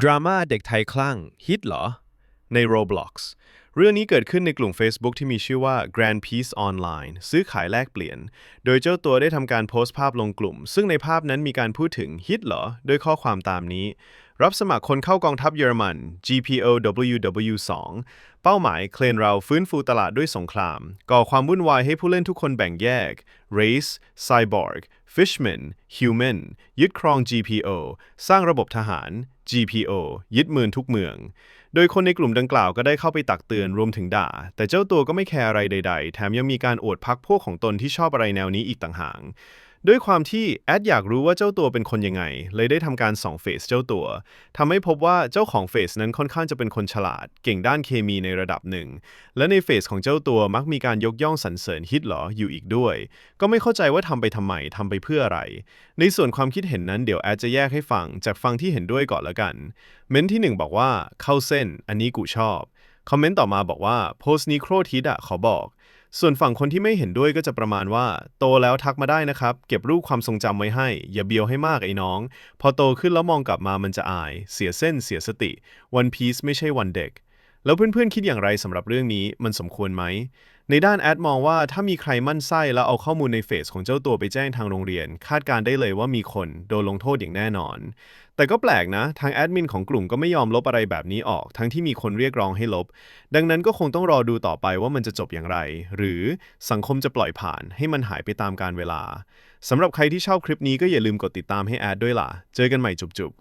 ดราม่าเด็กไทยคลั่งฮิตเหรอ ใน Roblox เรื่องนี้เกิดขึ้นในกลุ่ม Facebook ที่มีชื่อว่า Grand Peace Online ซื้อขายแลกเปลี่ยน โดยเจ้าตัวได้ทำการโพสต์ภาพลงกลุ่ม ซึ่งในภาพนั้นมีการพูดถึงฮิตเหรอ ด้วยข้อความตามนี้ รับสมัครคนเข้ากองทัพเยอรมัน GPOWW2 เป้าหมายเคลนเราฟื้นฟูตลาดด้วยสงคราม ก่อความวุ่นวายให้ผู้เล่นทุกคนแบ่งแยก Race Cyborg Fishman Human ยึดครอง GPO สร้างระบบทหาร GPO ยึดเมืองทุกเมือง โดยคนในกลุ่มดังกล่าวก็ได้เข้าไปตักเตือนรวมถึงด่า แต่เจ้าตัวก็ไม่แคร์อะไรใด ๆ แถมยังมีการอวดพักพวกของตนที่ชอบอะไรแนวนี้อีกต่างหากด้วยความที่แอดอยากรู้ว่าเจ้าตัวเป็นคนยังไง เลยได้ทำการส่องเฟซเจ้าตัวทำให้พบว่าเจ้าของเฟซนั้นค่อนข้างจะเป็นคนฉลาด เก่งด้านเคมีในระดับหนึ่ง และในเฟซของเจ้าตัวมักมีการยกย่องสรรเสริญฮิตหรออยู่อีกด้วย ก็ไม่เข้าใจว่าทำไปทำไมทำไปเพื่ออะไร ในส่วนความคิดเห็นนั้นเดี๋ยวแอดจะแยกให้ฟังจากฟังที่เห็นด้วยก่อนละกัน เม้นต์ที่หนึ่งบอกว่าเข้าเส้น อันนี้กูชอบ คอมเมนต์ต่อมาบอกว่าโพสต์นี้โคตรทิดอะขอบอก ส่วนฝั่งคนที่ไม่เห็นด้วยก็จะประมาณว่า โตแล้วทักมาได้นะครับ เก็บรูปความทรงจำไว้ให้ อย่าเบียวให้มากไอ้น้อง พอโตขึ้นแล้วมองกลับมามันจะอาย เสียเส้นเสียสติ วันพีซไม่ใช่วันเด็ก แล้วเพื่อนๆคิดอย่างไรสำหรับเรื่องนี้มันสมควรไหม ในด้านแอดมองว่าถ้ามีใครมั่นไส้แล้วเอาข้อมูลในเฟซของเจ้าตัวไปแจ้งทางโรงเรียน คาดการได้เลยว่ามีคนโดนลงโทษอย่างแน่นอน แต่ก็แปลกนะ ทางแอดมินของกลุ่มก็ไม่ยอมลบอะไรแบบนี้ออก ทั้งที่มีคนเรียกร้องให้ลบ ดังนั้นก็คงต้องรอดูต่อไปว่ามันจะจบอย่างไร หรือสังคมจะปล่อยผ่านให้มันหายไปตามกาลเวลาสำหรับใครที่ชอบคลิปนี้ก็อย่าลืมกดติดตามให้แอดด้วยล่ะ เจอกันใหม่จุบๆ